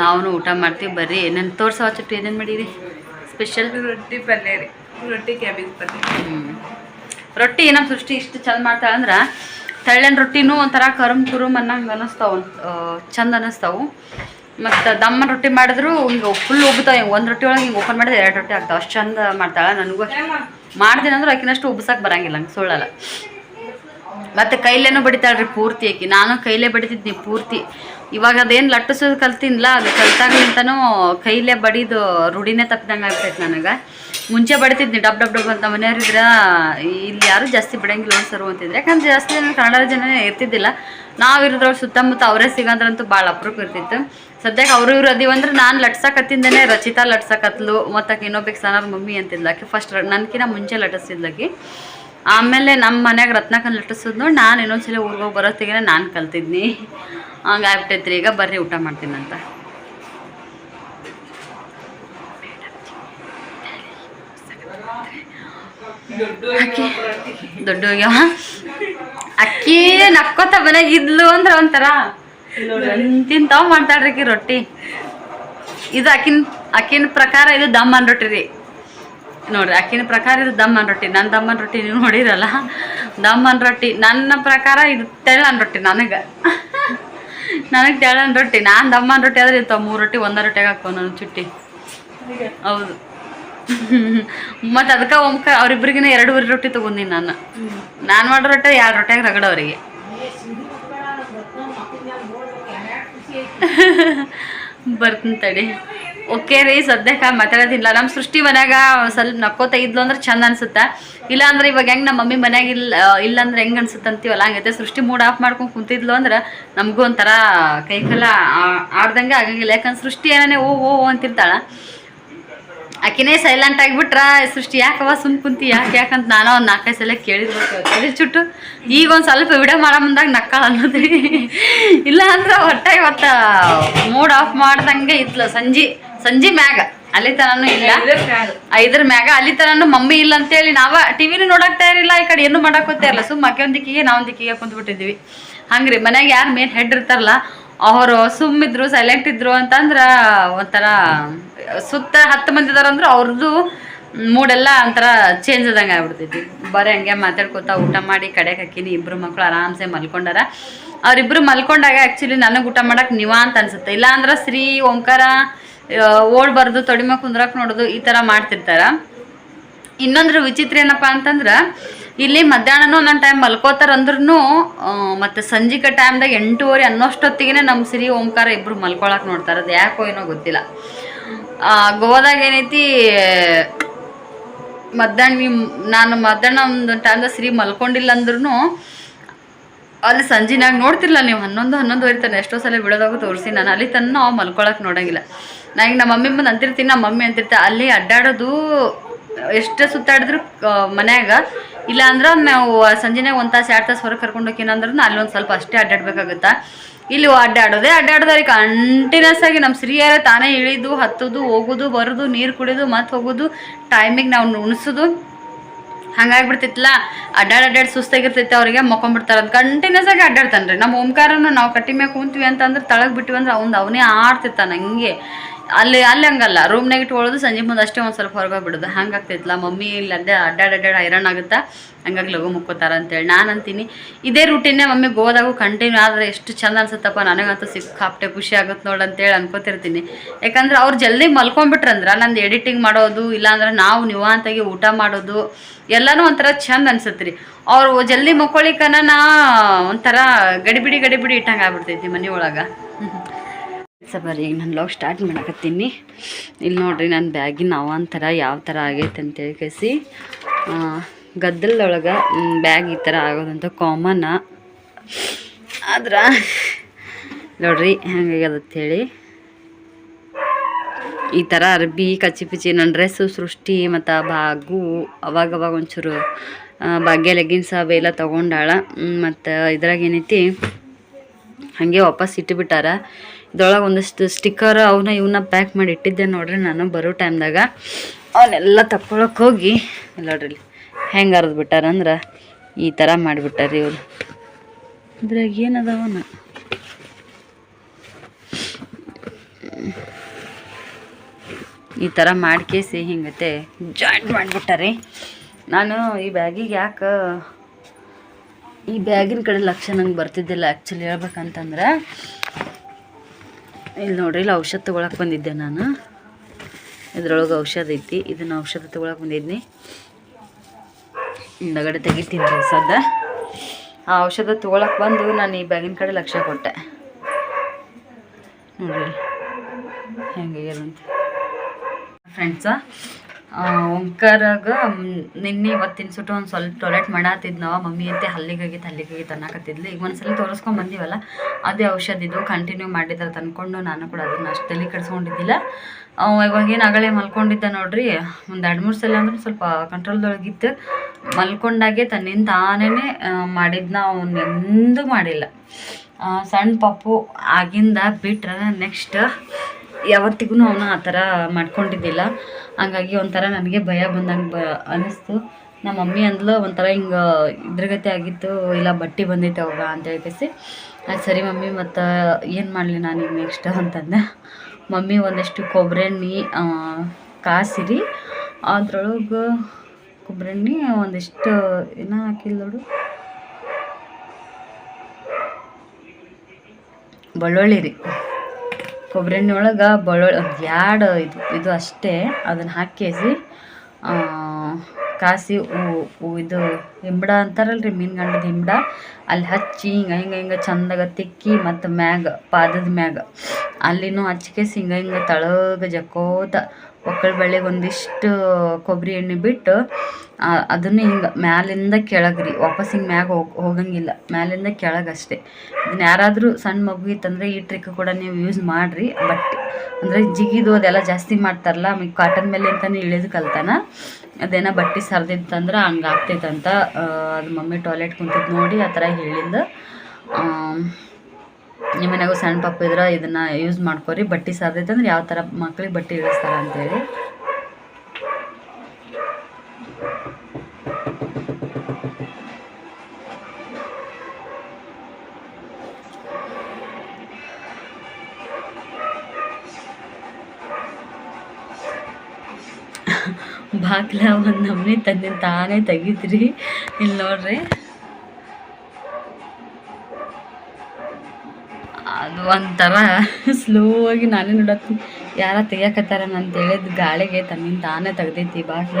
ನಾವು ಊಟ ಮಾಡ್ತೀವಿ. ಬರ್ರಿ ಏನೇನು ತೋರ್ಸೋ ಚುಟ್ಟು ಏನೇನು ಮಾಡೀರಿ? ಸ್ಪೆಷಲ್ ರೊಟ್ಟಿ ಪಲ್ಯ ರೀ. ರೊಟ್ಟಿ ಕ್ಯಾಬೇಜ್ ಪಲ್ಯ. ರೊಟ್ಟಿ ನಮ್ಮ ಸೃಷ್ಟಿ ಇಷ್ಟು ಚೆಂದ ಮಾಡ್ತಾಳೆ ಅಂದ್ರೆ ತೆಳ್ಳನ ರೊಟ್ಟಿನೂ ಒಂಥರ ಕರುಮ್ ಕುರುಮ್ ಅನ್ನಂಗೆ ಅನ್ನಿಸ್ತಾವ ಚಂದ ಅನಿಸ್ತಾವು. ಮತ್ತು ದಮ್ಮ ರೊಟ್ಟಿ ಮಾಡಿದ್ರು ಹಿಂಗೆ ಫುಲ್ ಉಬ್ತಾವ. ಹಿಂಗೆ ಒಂದು ರೊಟ್ಟಿ ಒಳಗೆ ಹಿಂಗೆ ಓಪನ್ ಮಾಡಿದ್ರೆ ಎರಡು ರೊಟ್ಟಿ ಆಗ್ತಾವೆ. ಅಷ್ಟು ಚಂದ ಮಾಡ್ತಾಳೆ ನನಗೂ. ಮಾಡ್ತೀನಿ ಅಂದ್ರೆ ಆಕಿನಷ್ಟು ಉಬ್ಸಕ್ಕೆ ಬರಂಗಿಲ್ಲ ಹಂಗೆ ಸುಳ್ಳಲ್ಲ. ಮತ್ತು ಕೈಲೇನೂ ಬಡಿತಾಳ್ರಿ ಪೂರ್ತಿ ಆಕಿ. ನಾನು ಕೈಲೇ ಬಡಿತಿದ್ನಿ ಪೂರ್ತಿ. ಇವಾಗ ಅದೇನು ಲಟ್ಟಿಸೋದು ಕಲ್ತಿನ್ಲ? ಅದು ಕಲ್ತಾಗ್ಲಿಂತನೂ ಕೈಲೇ ಬಡಿದು ರೂಢಿನೇ ತಪ್ಪಿದಂಗೆ ಆಗ್ತೈತೆ ನನಗೆ. ಮುಂಚೆ ಬಡಿತಿದ್ನಿ, ಡಬ್ ಡಬ್ ಡಬ್ ಅಂತ ಮನೆಯವ್ರಿದ್ರ ಇಲ್ಲಿ ಯಾರು ಜಾಸ್ತಿ ಬಿಡಂಗಿಲ್ಲ ಅನ್ಸರು ಅಂತಿದ್ರೆ ಯಾಕಂದ್ರೆ ಜಾಸ್ತಿ ಜನ ಕನ್ನಡ ಜನ ಇರ್ತಿದ್ದಿಲ್ಲ. ನಾವು ಇರೋದ್ರೊಳಗೆ ಸುತ್ತಮುತ್ತ ಅವರೇ ಸಿಗಂದ್ರಂತೂ ಭಾಳ ಅಪರೂಪ ಇರ್ತಿತ್ತು. ಸದ್ಯಕ್ಕೆ ಅವರು ಇವ್ರು ಅದೀವಂದ್ರೆ ನಾನು ಲಟ್ಸಕತ್ತಿಂದನೇ ರಚಿತಾ ಲಟ್ಸಕತ್ಲು ಮತ್ತು ಆಕೆ ಇನ್ನೊಬ್ಬಕ್ಕೆ ಸನಾರ್ ಮಮ್ಮಿ ಅಂತಿದ್ಲಾಕಿ ಫಸ್ಟ್ ನನ್ಕಿನ ಮುಂಚೆ ಲಟ್ಟಿಸಿದ್ಲಾಕಿ ಆಮೇಲೆ ನಮ್ಮ ಮನ್ಯಾಗ ರತ್ನಕನ್ ಲಟ್ಟಿಸೋದು ನೋಡಿ, ನಾನು ಇನ್ನೊಂದ್ಸಲ ಊರಿಗೆ ಬರೋತ್ತಿಗೆ ನಾನು ಕಲ್ತಿದ್ನಿ. ಹಂಗಾಗ್ಬಿಟ್ಟೈತ್ರಿ ಈಗ ಬರ್ರಿ ಊಟ ಮಾಡ್ತೀನಂತ ದೊಡ್ಡ ಅಕ್ಕಿ ನಕ್ಕೋತ ಮನೆಯಾಗ ಇದ್ಲು ಅಂದ್ರೆ ಒಂಥರ ತಿಂತಾವ್ ಮಾಡ್ತಾಳ್ರಿ ಅಕ್ಕಿ ರೊಟ್ಟಿ. ಇದು ಅಕ್ಕಿನ ಅಕ್ಕಿನ ಪ್ರಕಾರ ಇದು ದಮ್ಮನ್ ರೊಟ್ಟಿ ರೀ. ನೋಡ್ರಿ ಆಕಿನ ಪ್ರಕಾರ ಇದು ದಮ್ಮನ್ ರೊಟ್ಟಿ. ನನ್ನ ದಮ್ಮನ್ ರೊಟ್ಟಿ ನೀವು ನೋಡಿರಲ್ಲ? ದಮ್ಮನ್ ರೊಟ್ಟಿ. ನನ್ನ ಪ್ರಕಾರ ಇದು ತೆಳ್ಳನ್ ರೊಟ್ಟಿ ನನಗೆ. ನನಗೆ ತೆಳ್ಳನ್ ರೊಟ್ಟಿ. ನಾನು ದಮ್ಮನ್ ರೊಟ್ಟಿ ಆದ್ರೆ ಇರ್ತಾವೆ. ಮೂರು ರೊಟ್ಟಿ ಒಂದೇ ರೊಟ್ಟಿಗೆ ಹಾಕೋ ನನ್ನ ಚುಟ್ಟಿ. ಹೌದು. ಮತ್ತು ಅದಕ್ಕೆ ಒಮ್ಕ ಅವ್ರಿಬ್ರಿಗಿನ ಎರಡೂವರೆ ರೊಟ್ಟಿ ತೊಗೊಂಡಿನಿ ನಾನು. ನಾನು ಮಾಡೋ ರೊಟ್ಟಿ ಎರಡು ರೊಟ್ಟಿಯಾಗ ರಗಡ ಅವರಿಗೆ. ಬರ್ತೀನಿ ತಡಿ. ಓಕೆ ರೀ, ಸದ್ಯಕ್ಕೆ ಮಾತಾಡೋದಿಲ್ಲ ನಮ್ಮ ಸೃಷ್ಟಿ ಮನ್ಯಾಗ ಸ್ವಲ್ಪ ನಕ್ಕೋತ ಇದ್ಲು ಅಂದ್ರೆ ಚಂದ ಅನ್ಸುತ್ತೆ? ಇಲ್ಲ ಅಂದ್ರೆ ಇವಾಗ ಹೆಂಗೆ ನಮ್ಮ ಮಮ್ಮಿ ಮನ್ಯಾಗ ಇಲ್ಲ ಇಲ್ಲ ಅಂದ್ರೆ ಹೆಂಗೆ ಅನ್ಸುತ್ತೆ ಅಂತೀವಲ್ಲ? ಹಂಗೈತೆ, ಸೃಷ್ಟಿ ಮೂಡ್ ಆಫ್ ಮಾಡ್ಕೊಂಡು ಕುಂತಿದ್ಲು ಅಂದ್ರೆ ನಮಗೂ ಒಂಥರ ಕೈಕಲ್ಲ ಆಡ್ದಂಗೆ ಆಗಂಗಿಲ್ಲ. ಯಾಕಂದ್ರೆ ಸೃಷ್ಟಿ ಏನೇ ಓ ಓ ಅಂತಿರ್ತಾಳ. ಆಕಿನೇ ಸೈಲೆಂಟ್ ಆಗಿಬಿಟ್ರ, ಸೃಷ್ಟಿ ಯಾಕವ ಸುಮ್ ಕುಂತಿ? ಯಾಕೆ ಯಾಕಂತ ನಾನು ಒಂದು ನಾಲ್ಕೈದು ಸಲ ಕೇಳಿದ್ಬೇಕು ಚುಟ್ಟು, ಈಗ ಒಂದು ಸ್ವಲ್ಪ ವಿಡಿಯೋ ಮಾಡೋ ಮುಂದಾಗ ನಕ್ಕಾಳ ಅನ್ನೋದ್ರಿ. ಇಲ್ಲ ಅಂದ್ರೆ ಹೊಟ್ಟೆ ಇವತ್ತ ಮೂಡ್ ಆಫ್ ಮಾಡ್ದಂಗೆ ಇತ್ಲ ಸಂಜೆ. ಸಂಜೆ ಮ್ಯಾಗ. ಅಲ್ಲಿ ತನೂ ಇಲ್ಲ. ಐದರ ಮ್ಯಾಗ. ಅಲ್ಲಿ ತನೂ ಮಮ್ಮಿ ಇಲ್ಲ ಅಂತೇಳಿ ನಾವ ಟಿವಿನೂ ನೋಡಕ್ ತಯಾರಿಲ್ಲ ಈ ಕಡೆ ಏನು ಮಾಡಕ್ ತಯಾರಿಲ್ಲ ಸುಮ್ಮ ಅಕ್ಕೆ ಒಂದ್ ದಿಕ್ಕಿಗೆ ನಾವು ಕುಂತ್ ದಿಕ್ಕಿಗೆ ಕುಂತ್ಬಿಟ್ಟಿದ್ವಿ. ಹಂಗ್ರಿ ಮನ್ಯಾಗ ಯಾರು ಮೇನ್ ಹೆಡ್ ಇರ್ತಾರಲ್ಲ ಅವರು ಸುಮ್ಮಿದ್ರು ಸೈಲೆಂಟ್ ಇದ್ರು ಅಂತಂದ್ರ ಒಂಥರ ಸುತ್ತ ಹತ್ತು ಮಂದಿ ಇದಾರ ಅಂದ್ರೆ ಅವ್ರದ್ದು ಮೂಡೆಲ್ಲ ಒಂಥರ ಚೇಂಜ್ ಆದಂಗೆ ಆಗ್ಬಿಡ್ತೈತಿ ಬರೀ ಹಂಗೆ ಮಾತಾಡ್ಕೊತಾ ಊಟ ಮಾಡಿ ಕಡೆಗೆ ಹಾಕಿನಿ ಇಬ್ರು ಮಕ್ಳು ಆರಾಮ್ಸೆ ಮಲ್ಕೊಂಡಾರ. ಅವ್ರಿಬ್ರು ಮಲ್ಕೊಂಡಾಗ ಆ್ಯಕ್ಚುಲಿ ನನಗೆ ಊಟ ಮಾಡಕ್ ನಿವಾ ಅಂತ ಅನ್ಸುತ್ತೆ. ಇಲ್ಲಾಂದ್ರೆ ಶ್ರೀ ಓಂಕಾರ ಓಡ್ಬಾರ್ದು ತೊಡಿಮೆ ಕುಂದ್ರಕ್ ನೋಡೋದು ಈ ಥರ ಮಾಡ್ತಿರ್ತಾರ. ಇನ್ನೊಂದ್ರ ವಿಚಿತ್ರ ಏನಪ್ಪ ಅಂತಂದ್ರೆ, ಇಲ್ಲಿ ಮಧ್ಯಾಹ್ನನೂ ಒಂದೊಂದು ಟೈಮ್ ಮಲ್ಕೋತಾರ ಅಂದ್ರೂ ಮತ್ತು ಸಂಜಿಕ ಟೈಮ್ದಾಗ ಎಂಟೂವರೆ ಅನ್ನೋಷ್ಟೊತ್ತಿಗೆ ನಮ್ಮ ಸಿರಿ ಓಂಕಾರ ಇಬ್ರು ಮಲ್ಕೊಳಕ್ ನೋಡ್ತಾರೆ. ಅದು ಯಾಕೋ ಏನೋ ಗೊತ್ತಿಲ್ಲ. ಗೋವಾದಾಗ ಏನೈತಿ, ಮಧ್ಯಾಹ್ನ ನಾನು ಮಧ್ಯಾಹ್ನ ಒಂದು ಟೈಮ್ದಾಗ ಸಿರಿ ಮಲ್ಕೊಂಡಿಲ್ಲ ಅಂದ್ರೂ ಅಲ್ಲಿ ಸಂಜೆನಾಗ ನೋಡ್ತಿರ್ಲ ನೀವು? ಹನ್ನೊಂದು ಹನ್ನೊಂದು ಇರ್ತಾನೆ ಎಷ್ಟೋ ಸಲ ಬಿಡೋದಾಗ ತೋರಿಸಿ. ನಾನು ಅಲ್ಲಿ ತನ್ನ ನಾವು ಮಲ್ಕೊಳಕ್ ನೋಡಂಗಿಲ್ಲ. ನನಗೆ ನಮ್ಮ ಮಮ್ಮಿ ಮುಂದೆ ಅಂತಿರ್ತೀನಿ, ನಮ್ಮ ಮಮ್ಮಿ ಅಂತಿರ್ತಾರೆ ಅಲ್ಲಿ ಅಡ್ಡಾಡೋದು ಎಷ್ಟೇ ಸುತ್ತಾಡಿದ್ರು ಮನೆಯಾಗ. ಇಲ್ಲ ಅಂದ್ರೆ ನಾವು ಸಂಜೆನೇ ಒಂದು ತಾಸು, ಎರಡು ತಾಸು ಹೊರಗೆ ಕರ್ಕೊಂಡು ಹೋಗಿನ ಅಂದ್ರೂ ಅಲ್ಲಿ ಒಂದು ಸ್ವಲ್ಪ ಅಷ್ಟೇ ಅಡ್ಡಾಡ್ಬೇಕಾಗುತ್ತಾ. ಇಲ್ಲಿ ಅಡ್ಡಾಡೋದೇ ಅಡ್ಡಾಡೋದ್ರಿ ಕಂಟಿನ್ಯೂಸ್ ಆಗಿ ನಮ್ಮ ಸಿರಿಯರ ತಾನೇ ಇಳಿದು, ಹತ್ತೋದು, ಹೋಗೋದು, ಬರೋದು, ನೀರು ಕುಡಿಯೋದು ಮತ್ತೆ ಹೋಗೋದು ಟೈಮಿಗೆ ನಾವು ಉಣಿಸೋದು. ಹಂಗಾಗ್ಬಿಡ್ತಿತ್ತಲ್ಲ ಅಡ್ಡಾಡ್ ಅಡ್ಡಾಡ್ ಸುಸ್ತಾಗಿರ್ತೈತೆ ಅವರಿಗೆ ಮಕ್ಕೊಂಬಿಡ್ತಾರೆ ಅದು ಕಂಟಿನ್ಯೂಸ್ ಆಗಿ ಅಡ್ಡಾಡ್ತಾನೆ ರೀ ನಮ್ಮ ಓಂಕಾರನ ನಾವು ಕಟ್ಟಿ ಮ್ಯಾಗ ಕೂತೀವಿ ಅಂತಂದ್ರೆ ತಳಗೆ ಬಿಟ್ಟಿವಿ ಅಂದ್ರೆ ಅವ್ನು, ಅವನೇ ಆಡ್ತಿರ್ತಾನೆ ಹಂಗೆ. ಅಲ್ಲಿ ಅಲ್ಲಿ ಹಂಗಲ್ಲ. ರೂಮ್ನಾಗ ಇಟ್ಕೊಳ್ಳೋದು ಸಂಜೆ ಮುಂದೆ ಅಷ್ಟೇ ಒಂದು ಸ್ವಲ್ಪ ಹೊರಗೆ ಬಿಡೋದು ಹಂಗಾಗ್ತೈತಲ್ಲ ಮಮ್ಮಿ ಇಲ್ಲಿ ಅಡ್ಡ ಅಡ್ಡಾಡ್ ಅಡ್ಡಾಡ್ ಹೈರಾಣ ಆಗುತ್ತಾ? ಹಂಗಾಗಿ ಲಘು ಮುಕ್ಕೋತಾರ ಅಂತೇಳಿ. ನಾನು ಅಂತೀನಿ ಇದೇ ರೂಟೀನೇ ಮಮ್ಮಿ ಗೋದಾಗೂ ಕಂಟಿನ್ಯೂ ಆದರೆ ಎಷ್ಟು ಚಂದ ಅನ್ಸುತ್ತಪ್ಪ. ನನಗಂತೂ ಸಿಕ್ಕಾಪ್ಟೆ ಖುಷಿ ಆಗುತ್ತೆ ನೋಡಿ ಅಂತೇಳಿ ಅನ್ಕೋತಿರ್ತೀನಿ. ಯಾಕಂದ್ರೆ ಅವ್ರು ಜಲ್ದಿ ಮಲ್ಕೊಂಡ್ಬಿಟ್ರಂದ್ರೆ ನಂದು ಎಡಿಟಿಂಗ್ ಮಾಡೋದು, ಇಲ್ಲಾಂದ್ರೆ ನಾವು ನಿವಾಂತಾಗಿ ಊಟ ಮಾಡೋದು, ಎಲ್ಲನೂ ಒಂಥರ ಚಂದ ಅನ್ಸುತ್ತೆ ರೀ ಅವ್ರು ಜಲ್ದಿ ಮಕ್ಕೊಳಿಕನ ನಾ ಒಂಥರ ಗಡಿಬಿಡಿ ಗಡಿಬಿಡಿ ಇಟ್ಟಂಗೆ ಆಗ್ಬಿಡ್ತೈತಿ ಮನೆ ಒಳಗೆ. ಸಬರಿ, ಈಗ ನಾನು ಲಾಗ್ ಸ್ಟಾರ್ಟ್ ಮಾಡಕತ್ತೀನಿ. ಇಲ್ಲಿ ನೋಡ್ರಿ ನನ್ನ ಬ್ಯಾಗಿನ ಅವಾಂತರ ಯಾವ ಥರ ಆಗೈತೆ ಅಂತೇಳಿ ಕಸಿ ಗದ್ದಲದೊಳಗೆ ಬ್ಯಾಗ್ ಈ ಥರ ಆಗೋದಂತ ಕಾಮನ್ ಆದ್ರೆ, ನೋಡ್ರಿ ಹೇಳಿ. ಈ ಥರ ಅರ್ಬಿ, ಕಚ್ಚಿ ಪಿಚಿ ನನ್ನ ಡ್ರೆಸ್ಸು ಸೃಷ್ಟಿ ಮತ್ತು ಬಾಗು ಅವಾಗ ಅವಾಗ ಒಂಚೂರು ಭಾಗ್ಯ ಲೆಗಿನ್ಸ್ ಅವೆಲ್ಲ ತೊಗೊಂಡಾಳ. ಮತ್ತು ಇದ್ರಾಗ ಏನೈತಿ, ಹಾಗೆ ವಾಪಸ್ ಇಟ್ಟುಬಿಟ್ಟಾರ ಇದ್ರೊಳಗೆ ಒಂದಷ್ಟು ಸ್ಟಿಕ್ಕರ್ ಅವನ್ನ ಇವನ್ನ ಪ್ಯಾಕ್ ಮಾಡಿ ಇಟ್ಟಿದ್ದೆ ನೋಡ್ರಿ ನಾನು ಬರೋ ಟೈಮ್ದಾಗ ಅವನ್ನೆಲ್ಲ ತಕ್ಕೊಳಕ್ಕೆ ಹೋಗಿ, ನೋಡ್ರಿ ಹೆಂಗೆ ಅರ್ದು ಬಿಟ್ಟಾರಂದ್ರೆ ಈ ಥರ ಮಾಡಿಬಿಟ್ಟಾರ ಇವರು. ಇದ್ರಾಗ ಏನದವನ ಈ ಥರ ಮಾಡ್ಕೇಸಿ ಹಿಂಗತೆ ಜಾಯಿಂಟ್ ಮಾಡಿಬಿಟ್ಟಾರಿ. ನಾನು ಈ ಬ್ಯಾಗಿಗೆ ಯಾಕೆ, ಈ ಬ್ಯಾಗಿನ ಕಡೆ ಲಕ್ಷ ನಂಗೆ ಬರ್ತಿದ್ದಿಲ್ಲ ಆ್ಯಕ್ಚುಲಿ ಹೇಳ್ಬೇಕಂತಂದ್ರೆ ಇಲ್ಲಿ ನೋಡ್ರಿ, ಇಲ್ಲಿ ಔಷಧ ತೊಗೊಳಕ್ಕೆ ಬಂದಿದ್ದೆ ನಾನು. ಇದ್ರೊಳಗೆ ಔಷಧ ಐತಿ, ಇದನ್ನ ಔಷಧ ತೊಗೊಳಕ್ಕೆ ಬಂದಿದ್ನಿ. ಹಿಂದಗಡೆ ತೆಗಿತೀನಿ ಸದ್ದ ಆ ಔಷಧ ತೊಗೊಳಕ್ಕೆ ಬಂದು ನಾನು ಈ ಬ್ಯಾಗಿನ ಕಡೆ ಲಕ್ಷ್ಯ ಕೊಟ್ಟೆ. ನೋಡ್ರಿ ಹೆಂಗಾಗ್ಯದಂತ ಫ್ರೆಂಡ್ಸ ಓಂಕಾರಾಗ ನಿನ್ನೆ ಇವತ್ತಿನ ಸುಟ್ಟು ಒಂದು ಸ್ವಲ್ಪ ಟಾಯ್ಲೆಟ್ ಮಾಡಾತಿದ್ನವ ಮಮ್ಮಿ ಅಂತೆ ಹಲ್ಲಿಗಾಗಿತ್ತು ಅನ್ನಕತ್ತಿದ್ಲು. ಈಗ ಒಂದ್ಸಲ ತೋರಿಸ್ಕೊಂಡು ಬಂದೀವಲ್ಲ, ಅದೇ ಔಷಧ ಇದು ಕಂಟಿನ್ಯೂ ಮಾಡಿದ್ರೆ ತಂದ್ಕೊಂಡು ನಾನು ಕೂಡ ಅದನ್ನ ಅಷ್ಟಲ್ಲಿ ಕೆಡ್ಸ್ಕೊಂಡಿದ್ದಿಲ್ಲ. ಇವಾಗ ಏನು ಆಗಲೇ ಮಲ್ಕೊಂಡಿದ್ದ ನೋಡ್ರಿ, ಒಂದು ಎರಡು ಮೂರು ಸಲ ಅಂದ್ರೆ ಸ್ವಲ್ಪ ಕಂಟ್ರೋಲ್ದೊಳಗಿತ್ತು ಮಲ್ಕೊಂಡಾಗೆ ತನ್ನಿಂದ ತಾನೇ ಮಾಡಿದ್ನ ಅವನು ಎಂದೂ ಮಾಡಿಲ್ಲ. ಸಣ್ಣ ಪಪ್ಪು ಆಗಿಂದ ಬಿಟ್ರೆ ನೆಕ್ಸ್ಟ್ ಯಾವತ್ತಿಗೂ ಅವನು ಆ ಥರ ಮಾಡ್ಕೊಂಡಿದ್ದಿಲ್ಲ. ಹಂಗಾಗಿ ಒಂಥರ ನನಗೆ ಭಯ ಬಂದಂಗೆ ಬ ಅನ್ನಿಸ್ತು. ನಮ್ಮ ಮಮ್ಮಿ ಅಂದ್ಲು ಒಂಥರ ಹಿಂಗೆ ಇದ್ರಗತೆ ಆಗಿತ್ತು, ಇಲ್ಲ ಬಟ್ಟೆ ಬಂದೈತೆ ಅವಾಗ ಅಂತ ಹೇಳ್ಕೇಸಿ. ಆಯ್ತು ಸರಿ ಮಮ್ಮಿ, ಮತ್ತು ಏನು ಮಾಡಲಿ ನಾನು ಈಗ ನೆಕ್ಸ್ಟ್ ಅಂತಂದೆ. ಮಮ್ಮಿ ಒಂದಷ್ಟು ಕೊಬ್ಬರಿ ಎಣ್ಣೆ ಕಾಸಿರಿ. ಅದ್ರೊಳಗೆ ಕೊಬ್ಬರಿ ಎಣ್ಣೆ ಒಂದಿಷ್ಟು, ಏನೋ ಹಾಕಿಲ್ಲ ನೋಡು. ಬೆಳ್ಳುಳ್ಳಿ ರೀ. ಕೊಬ್ಬರಿ ಎಣ್ಣೆ ಒಳಗೆ ಬೆಳ್ಳುಳ್ಳಿ ಎರಡು ಇದು ಇದು ಅಷ್ಟೇ. ಅದನ್ನು ಹಾಕೇಸಿ ಕಾಸಿ ಇದು ಹಿಂಬಡ ಅಂತಾರಲ್ರಿ ಮೀನ್ಗಂಡದ ಹಿಂಬಡ. ಅಲ್ಲಿ ಹಚ್ಚಿ ಹಿಂಗೆ ಹಿಂಗೆ ಹಿಂಗೆ ಚಂದಾಗ ತಿಕ್ಕಿ ಮತ್ತು ಮ್ಯಾಗ, ಪಾದದ ಮ್ಯಾಗ. ಅಲ್ಲಿನೂ ಹಚ್ಕೇಸಿ ಹಿಂಗೆ ಹಿಂಗೆ ತಳಗ ಜಕ್ಕೋತ ಒಕ್ಕಳ ಬಳ್ಳಿಗೆ ಒಂದಿಷ್ಟು ಕೊಬ್ಬರಿ ಎಣ್ಣೆ ಬಿಟ್ಟು ಅದನ್ನು ಹಿಂಗೆ ಮ್ಯಾಲಿಂದ ಕೆಳಗೆ ರೀ, ವಾಪಸ್ ಹಿಂಗೆ ಮ್ಯಾಗ ಹೋಗ್, ಹೋಗಂಗಿಲ್ಲ. ಮ್ಯಾಲಿಂದ ಕೆಳಗೆ ಅಷ್ಟೇ. ಇದನ್ನ ಯಾರಾದರೂ ಸಣ್ಣ ಮಗು ಇತ್ತಂದ್ರೆ ಈ ಟ್ರಿಕ್ ಕೂಡ ನೀವು ಯೂಸ್ ಮಾಡಿರಿ. ಬಟ್ ಅಂದರೆ ಜಿಗಿದು ಅದೆಲ್ಲ ಜಾಸ್ತಿ ಮಾಡ್ತಾರಲ್ಲ ಆಮೇಲೆ ಕಾಟನ್ ಮೇಲೆ ಅಂತಾನೆ ಇಳಿದು ಕಲ್ತಾನ. ಅದೇನೋ ಬಟ್ಟೆ ಸರ್ದಿತ್ತಂದ್ರೆ ಹಂಗೆ ಆಗ್ತೈತಂತ ಅದು ಮಮ್ಮಿ ಟಾಯ್ಲೆಟ್ ಕುಂತಿದ್ದು ನೋಡಿ ಆ ಥರ ಹೇಳಿಂದ ನಿಮ್ಮ ಮನ್ಯಾಗೂ ಸಣ್ಣ ಪಾಪ ಇದ್ರೆ ಇದನ್ನು ಯೂಸ್ ಮಾಡ್ಕೊರಿ. ಬಟ್ಟೆ ಸರ್ದೈತಂದ್ರೆ ಯಾವ ಥರ ಮಕ್ಳಿಗೆ ಬಟ್ಟೆ ಇಳಿಸ್ತಾರ ಅಂತೇಳಿ. ಬಾಕ್ಲ ಒಂದು ನಮ್ಮನೆ ತಂದಿನ ತಾನೇ ತೆಗಿದ್ರಿ ಇಲ್ಲಿ ನೋಡ್ರಿ. ಒಂಥರ ಸ್ಲೋ ಆಗಿ ನಾನೇ ನೋಡತ್ತೀನಿ ಯಾರ ತೆಗಿಯಕತ್ತಾರ ನಾನು ಹೇಳಿದ ಗಾಳಿಗೆ ತನ್ನಿಂದ ತಾನೇ ತೆಗ್ದೈತಿ ಬಾಗ್ಲ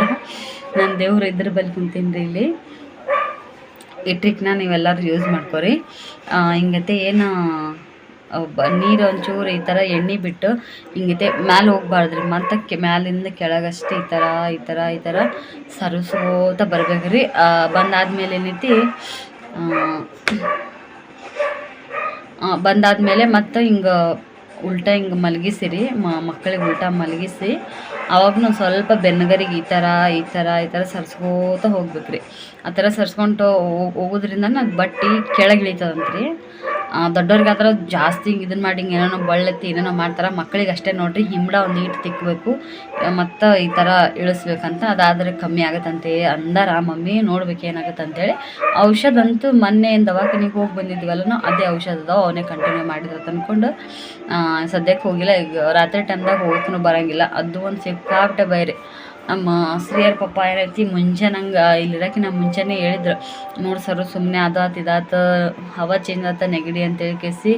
ನನ್ನ ದೇವ್ರು ಇದ್ರ ಬಲ್ಲಿ ಕುಂತೀನಿ ಇಲ್ಲಿ. ಈ ಟ್ರಿಕ್ನ ನೀವೆಲ್ಲರೂ ಯೂಸ್ ಮಾಡ್ಕೊರಿ. ಹಿಂಗತೆ ಏನು ಬ- ನೀರು ಒಂಚೂರು ಈ ಥರ ಎಣ್ಣೆ ಬಿಟ್ಟು ಹಿಂಗತೆ ಮ್ಯಾಲೆ ಹೋಗ್ಬಾರ್ದ್ರಿ. ಮತ್ತೆ ಕೆ, ಮ್ಯಾಲಿಂದ ಕೆಳಗಷ್ಟೇ ಈ ಥರ ಈ ಥರ ಈ ಥರ ಸರಿಸೋತ ಬರ್ಬೇಕ್ರಿ. ಬಂದಾದ್ಮೇಲೆ ಏನೈತಿ ಬಂದಾದ್ಮೇಲೆ ಮತ್ತೆ ಹಿಂಗೆ ಉಲ್ಟಾ ಹಿಂಗೆ ಮಲಗಿಸಿರಿ ಮಕ್ಕಳಿಗೆ ಉಲ್ಟಾ ಮಲಗಿಸಿ ಅವಾಗೂ ಸ್ವಲ್ಪ ಬೆನ್ನಗರಿಗೆ ಈ ಥರ ಈ ಥರ ಈ ಥರ ಸರ್ಸ್ಕೋತ ಹೋಗ್ಬೇಕ್ರಿ. ಆ ಥರ ಸರ್ಸ್ಕೊಂಡು ಹೋಗೋದ್ರಿಂದ ಅದು ಬಟ್ಟೆ ಕೆಳಗೆ ಇಳಿತದಂತ್ರಿ ದೊಡ್ಡವ್ರಿಗೆ ಆ ಜಾಸ್ತಿ ಇದನ್ನ ಮಾಡಿ, ಹಿಂಗೆ ಏನೇನೋ ಬಳ್ಳೆತ್ತಿ ಏನೇನೋ ಮಾಡ್ತಾರೆ ಮಕ್ಕಳಿಗೆ ಅಷ್ಟೇ ನೋಡ್ರಿ ಹಿಂಬಡ ಒಂದು ಈಟ್ ತಿಕ್ಕಬೇಕು ಮತ್ತು ಈ ಥರ ಇಳಿಸ್ಬೇಕಂತ, ಅದಾದರೆ ಕಮ್ಮಿ ಆಗುತ್ತಂತೆ ಅಂದಾರ, ಮಮ್ಮಿ ನೋಡ್ಬೇಕು ಏನಾಗುತ್ತೆ ಅಂತೇಳಿ ಔಷಧ ಅಂತೂ ಮೊನ್ನೆ ದವಾಖಾನಿಗೆ ಹೋಗಿ ಬಂದಿದ್ವಲ್ಲ ಅದೇ ಔಷಧ ಅದಾವ ಅವನೇ ಕಂಟಿನ್ಯೂ ಮಾಡಿದ್ರೆ ತಂದ್ಕೊಂಡು ಸದ್ಯಕ್ಕೆ ಹೋಗಿಲ್ಲ, ಈಗ ರಾತ್ರಿ ಟೈಮ್ದಾಗ ಹೋಗಕ್ಕೂ ಬರೋಂಗಿಲ್ಲ, ಅದು ಒಂದು ಸಿಕ್ಕಾಪಟ್ಟೆ ಬೈರಿ. ನಮ್ಮ ಶ್ರೀಯರ್ ಪಪ್ಪ ಏನೈತಿ ಮುಂಚೆ ನಂಗೆ ಇಲ್ಲಿರಕ್ಕಿಂತ ಮುಂಚೆನೇ ಹೇಳಿದ್ರು, ನೋಡಿ ಸರ್ ಸುಮ್ಮನೆ ಅದಾತು ಇದಾತ ಹವಾ ಚೇಂಜ್ ಆತ, ನೆಗಡಿ ಅಂತೇಳಿ ಕೇಸಿ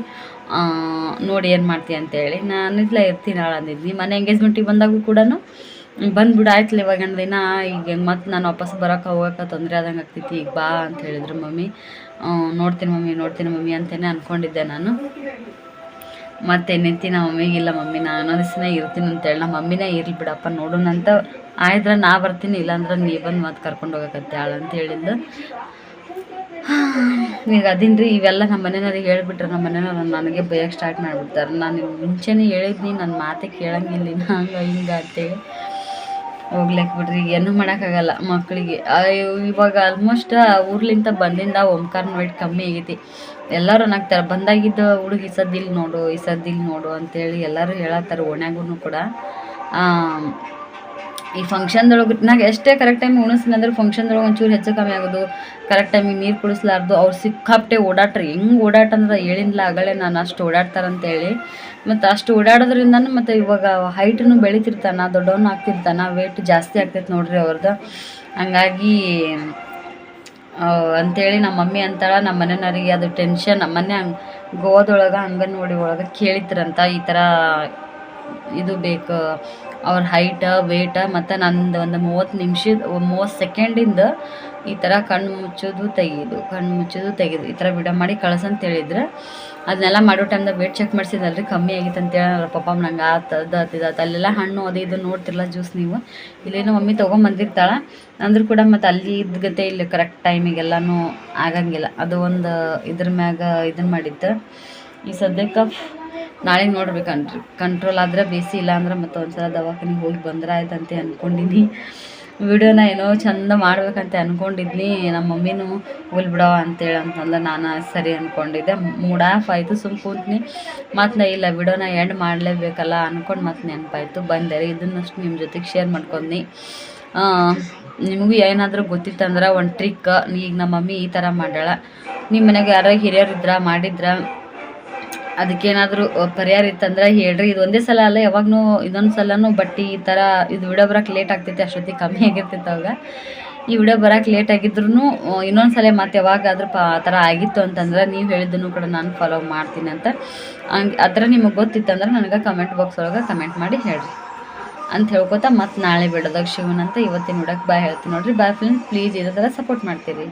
ನೋಡಿ ಏನು ಮಾಡ್ತೀಯ ಅಂತೇಳಿ ನಾನು ಇದ್ಲ ಇರ್ತೀನಿ ನಾಳೆ ಅಂದಿದ್ನಿ ಮನೆ ಎಂಗೇಜ್ಮೆಂಟಿಗೆ ಬಂದಾಗೂ ಕೂಡ ಬಂದ್ಬಿಡು, ಆಯ್ತಲ್ಲ ಇವಾಗ ದಿನ, ಈಗ ಮತ್ತೆ ನಾನು ವಾಪಸ್ ಬರೋಕೆ ಹೋಗೋಕೆ ತೊಂದರೆ ಆದಂಗೆ ಆಗ್ತೈತಿ, ಈಗ ಬಾ ಅಂತ ಹೇಳಿದ್ರು ಮಮ್ಮಿ. ನೋಡ್ತೀನಿ ಮಮ್ಮಿ ನೋಡ್ತೀನಿ ಮಮ್ಮಿ ಅಂತಲೇ ಅಂದ್ಕೊಂಡಿದ್ದೆ ನಾನು. ಮತ್ತೇನೈತಿ ನಮ್ಮ ಮಮ್ಮಿಗೆ, ಇಲ್ಲ ಮಮ್ಮಿ, ನಾನು ದಿವಸನೇ ಇರ್ತೀನಿ ಅಂತೇಳಿ ನಮ್ಮ ಮಮ್ಮಿನೇ ಇರ್ಲಿ ಬಿಡಪ್ಪ, ನೋಡೋಣ ಅಂತ ಆಯ್ದ್ರೆ ನಾ ಬರ್ತೀನಿ, ಇಲ್ಲಾಂದ್ರೆ ನೀ ಬಂದು ಮತ್ತೆ ಕರ್ಕೊಂಡು ಹೋಗಕತ್ತಾಳ ಅಂತ ಹೇಳಿದ್ದು. ಈಗ ಅದೀನಿ ರೀ, ಇವೆಲ್ಲ ನಮ್ಮ ಮನೆಯವ್ರಿಗೆ ಹೇಳ್ಬಿಟ್ರೆ ನಮ್ಮ ಮನೆಯವ್ರು ನನಗೆ ಬೈಯಕ್ಕೆ ಸ್ಟಾರ್ಟ್ ಮಾಡಿಬಿಡ್ತಾರೆ. ನಾನು ಮುಂಚೆನೇ ಹೇಳಿದ್ನಿ ನನ್ನ ಮಾತೆ ಕೇಳಂಗಿಲ್ಲ ಹಂಗ ಹಂಗೆ ಅಂತೇಳಿ ಹೋಗ್ಲಿಕ್ಕೆ ಬಿಡ್ರಿ ಏನೂ ಮಾಡೋಕ್ಕಾಗಲ್ಲ ಮಕ್ಕಳಿಗೆ ಇವಾಗ ಆಲ್ಮೋಸ್ಟ್ ಊರ್ಲಿಂದ ಬಂದಿಂದ ಓಂಕಾರ ವೈಟ್ ಕಮ್ಮಿ ಆಗೈತಿ. ಎಲ್ಲರೂ ನಗ್ತಾರೆ ಬಂದಾಗಿದ್ದ ಹುಡುಗಿ ಈ ಇಲ್ಲಿ ನೋಡು, ಈ ಇಲ್ಲಿ ನೋಡು ಅಂತೇಳಿ ಎಲ್ಲರೂ ಹೇಳತ್ತಾರ ಓಣ್ಯಾಗೂ ಕೂಡ. ಈ ಫಂಕ್ಷನ್ದೊಳಗೆ ನಾಗ ಎಷ್ಟೇ ಕರೆಕ್ಟ್ ಟೈಮ್ ಉಣಿಸ್ತೀನಿ ಅಂದ್ರೆ ಫಂಕ್ಷನ್ದೊಳಗೆ ಒಂಚೂರು ಹೆಚ್ಚು ಕಮ್ಮಿ ಆಗೋದು. ಕರೆಕ್ಟ್ ಟೈಮಿಗೆ ನೀರು ಕುಡಿಸ್ಲಾರ್ದು. ಅವ್ರು ಸಿಕ್ಕಾಪಟ್ಟೆ ಓಡಾಟ್ರಿ. ಹೆಂಗೆ ಓಡಾಟ ಅಂದ್ರೆ ಹೇಳಿಲ್ಲ ಆಗಲೇ ನಾನು ಅಷ್ಟು ಓಡಾಡ್ತಾರಂತೇಳಿ ಮತ್ತು ಅಷ್ಟು ಓಡಾಡೋದ್ರಿಂದನೂ ಮತ್ತು ಇವಾಗ ಹೈಟನ್ನು ಬೆಳಿತಿರ್ತಾನ, ದೊಡ್ಡವನು ಆಗ್ತಿರ್ತಾನ ವೇಟ್ ಜಾಸ್ತಿ ಆಗ್ತೈತೆ ನೋಡ್ರಿ ಅವ್ರದ್ದು ಹಂಗಾಗಿ ಅಂತೇಳಿ ನಮ್ಮ ಮಮ್ಮಿ ಅಂತಾಳ, ನಮ್ಮ ಮನೆಯವ್ರಿಗೆ ಅದು ಟೆನ್ಷನ್ ನಮ್ಮ ಮನೆ ಹಂಗೆ ಗೋವಾದೊಳಗೆ ಅಂಗನವಾಡಿ ಒಳಗೆ ಕೇಳಿದ್ರಂತ, ಈ ಥರ ಇದು ಬೇಕು. ಅವ್ರ ಹೈಟ ವೇಟ ಮತ್ತು ನಂದು ಒಂದು ಮೂವತ್ತು ನಿಮಿಷದ ಮೂವತ್ತು ಸೆಕೆಂಡಿಂದ ಈ ಥರ ಕಣ್ಣು ಮುಚ್ಚೋದು ತೆಗೆಯೋದು ಕಣ್ಣು ಮುಚ್ಚೋದು ತೆಗೆಯೋದು ಈ ಥರ ಬಿಡ ಮಾಡಿ ಕಳ್ಸಂತ ಹೇಳಿದ್ರೆ. ಅದನ್ನೆಲ್ಲ ಮಾಡೋ ಟೈಮ್ದಾಗ ವೇಟ್ ಚೆಕ್ ಮಾಡಿಸಿದಲ್ರಿ ಕಮ್ಮಿ ಆಗಿತ್ತು ಅಂತೇಳಿ ಪಾಪ ನಂಗೆ ಆತದ ಅದು ಆತ್, ಇದು ಆತ್. ಅಲ್ಲೆಲ್ಲ ಹಣ್ಣು ಅದು ಇದು ನೋಡ್ತಿರಲ್ಲ ಜ್ಯೂಸ್ ನೀವು. ಇಲ್ಲೇನೋ ಮಮ್ಮಿ ತೊಗೊಂಬಂದಿರ್ತಾಳೆ. ಅಂದ್ರೂ ಕೂಡ ಮತ್ತು ಅಲ್ಲಿ ಇದ್ಗತೆ ಇಲ್ಲಿ ಕರೆಕ್ಟ್ ಟೈಮಿಗೆಲ್ಲನೂ ಆಗಂಗಿಲ್ಲ. ಅದು ಒಂದು ಇದ್ರ ಮ್ಯಾಗ ಇದನ್ನು ಮಾಡಿದ್ದು. ಈ ಸದ್ಯಕ್ಕೆ ನಾಳೆ ನೋಡ್ಬೇಕನ್ರಿ. ಕಂಟ್ರೋಲ್ ಆದ್ರೆ ಬೇಸಿ ಇಲ್ಲ ಅಂದ್ರೆ ಮತ್ತೆ ಒಂದ್ಸಲ ದವಾಖಾನಿಗೆ ಹೋಗಿ ಬಂದ್ರೆ ಆಯ್ತಂತೆ ಅಂದ್ಕೊಂಡಿನಿ ವಿಡಿಯೋನ ಏನೋ ಚಂದ ಮಾಡ್ಬೇಕಂತ ಅಂದ್ಕೊಂಡಿದ್ನಿ ನಮ್ಮ ಮಮ್ಮಿನೂ ಹೋಲ್ ಬಿಡವ ಅಂತೇಳಿ ಅಂತಂದ ನಾನು ಸರಿ ಅಂದ್ಕೊಂಡಿದ್ದೆ ಮೂಡ್ ಆಫ್ ಆಯಿತು ಸುಮ್ ಕೂತ್ನಿ. ಮತ್ತು ಇಲ್ಲ, ವಿಡಿಯೋನ ಎಂಡ್ ಮಾಡಲೇಬೇಕಲ್ಲ ಅಂದ್ಕೊಂಡು ಮತ್ತೆ ನೆನಪಾಯ್ತು. ಬಂದೆ, ಇದನ್ನಷ್ಟು ನಿಮ್ಮ ಜೊತೆಗೆ ಶೇರ್ ಮಾಡ್ಕೊಂಡ್ನಿ. ನಿಮಗೂ ಏನಾದರೂ ಗೊತ್ತಿತ್ತಂದ್ರೆ ಒಂದು ಟ್ರಿಕ್ ಈಗ ನಮ್ಮ ಮಮ್ಮಿ ಈ ಥರ ಮಾಡ್ಯಾಳ. ನಿಮ್ಮ ಮನೆಗೆ ಯಾರೋ ಹಿರಿಯರಿದ್ರೆ ಮಾಡಿದ್ರ ಅದಕ್ಕೇನಾದರೂ ಪರಿಹಾರ ಇತ್ತಂದ್ರೆ ಹೇಳ್ರಿ. ಇದು ಒಂದೇ ಸಲ ಅಲ್ಲ, ಯಾವಾಗ್ನೂ ಇದೊಂದು ಸಲನು ಬಟ್ಟೆ ಈ ಥರ ಇದು ವಿಡಿಯೋ ಬರೋಕೆ ಲೇಟ್ ಆಗ್ತೈತಿ, ಅಷ್ಟೊತ್ತಿಗೆ ಕಮ್ಮಿ ಆಗಿರ್ತೈತೆ ಅವಾಗ. ಈ ವಿಡಿಯೋ ಬರೋಕೆ ಲೇಟ್ ಆಗಿದ್ರು ಇನ್ನೊಂದು ಸಲ ಮತ್ತೆ ಯಾವಾಗಾದ್ರೂ ಪಾ, ಆ ಥರ ಆಗಿತ್ತು ಅಂತಂದ್ರೆ ನೀವು ಹೇಳಿದ್ದನ್ನು ಕೂಡ ನಾನು ಫಾಲೋ ಮಾಡ್ತೀನಿ ಅಂತ. ಹಂಗೆ, ಆ ಥರ ನಿಮಗೆ ಗೊತ್ತಿತ್ತಂದ್ರೆ ನನಗೆ ಕಮೆಂಟ್ ಬಾಕ್ಸ್ ಒಳಗೆ ಕಮೆಂಟ್ ಮಾಡಿ ಹೇಳ್ರಿ. ಅಂತ ಹೇಳ್ಕೊತಾ ಮತ್ತೆ ನಾಳೆ ಬಿಡೋದಾಗ ಅಂತ ಇವತ್ತಿನ ನೋಡಕ್ಕೆ ಬಾಯ್ ಹೇಳ್ತೀನಿ ನೋಡ್ರಿ. ಬಾಯ್ ಫಿಲ್ಮ್ ಪ್ಲೀಸ್ ಇದೇ ಥರ ಸಪೋರ್ಟ್ ಮಾಡ್ತೀರಿ.